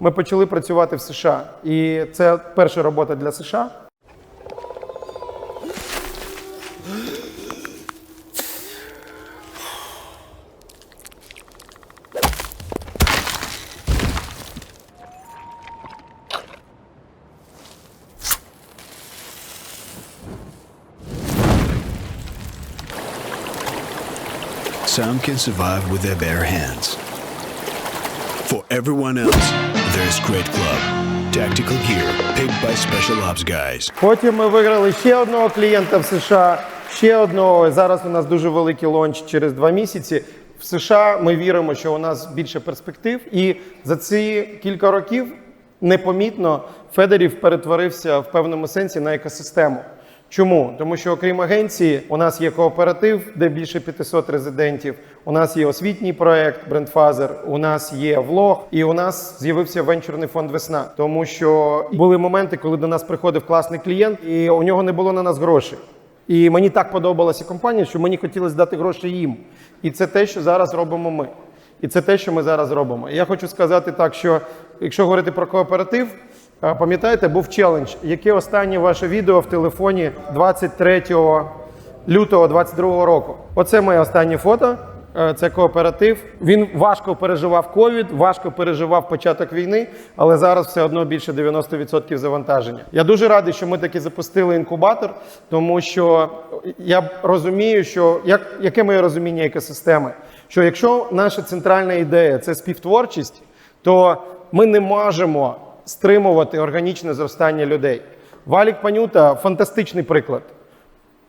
ми почали працювати в США. І це перша робота для США. Some can survive with their bare hands. For everyone else, there's Great Club. Tactical gear picked by special ops guys. Потім ми виграли ще одного клієнта в США, ще одного. Зараз у нас дуже великий лонч через два місяці. В США ми віримо, що у нас більше перспектив, і за ці кілька років непомітно Федерів перетворився в певному сенсі на екосистему. Чому? Тому що окрім агенції, у нас є кооператив, де більше 500 резидентів. У нас є освітній проект Брендфазер, у нас є влог, і у нас з'явився венчурний фонд Весна. Тому що були моменти, коли до нас приходив класний клієнт, і у нього не було на нас грошей. І мені так подобалася компанія, що мені хотілося дати гроші їм. І це те, що зараз робимо ми. І це те, що ми зараз робимо. І я хочу сказати так, що якщо говорити про кооператив, пам'ятаєте, був челендж. Яке останнє ваше відео в телефоні 23 лютого 22 року? Оце моє останнє фото. Е, Це кооператив. Він важко переживав ковід, важко переживав початок війни, але зараз все одно більше 90% завантаження. Я дуже радий, що ми таки запустили інкубатор, тому що я розумію, що як, яке моє розуміння екосистеми, що якщо наша центральна ідея це співтворчість, то ми не можемо стримувати органічне зростання людей. Валік Панюта фантастичний приклад.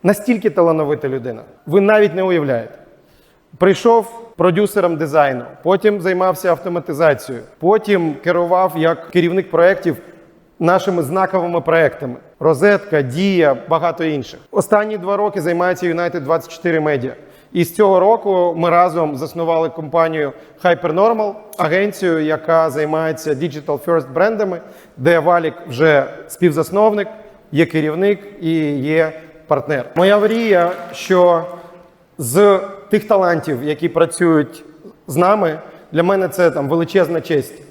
Настільки талановита людина. Ви навіть не уявляєте. Прийшов продюсером дизайну, потім займався автоматизацією, потім керував як керівник проєктів нашими знаковими проєктами: Розетка, Дія, багато інших. Останні два роки займається United 24 Media. І з цього року ми разом заснували компанію Hypernormal, агенцію, яка займається Digital First брендами, де Валік вже співзасновник, є керівник і є партнер. Моя мрія, що з тих талантів, які працюють з нами, для мене це там величезна честь.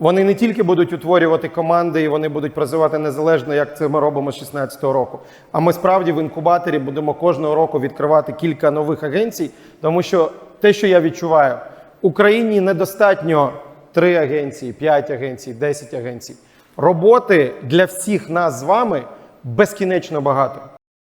Вони не тільки будуть утворювати команди, і вони будуть працювати незалежно, як це ми робимо з 2016 року. А ми справді в інкубаторі будемо кожного року відкривати кілька нових агенцій, тому що те, що я відчуваю, Україні недостатньо три агенції, п'ять агенцій, 10 агенцій. Роботи для всіх нас з вами безкінечно багато.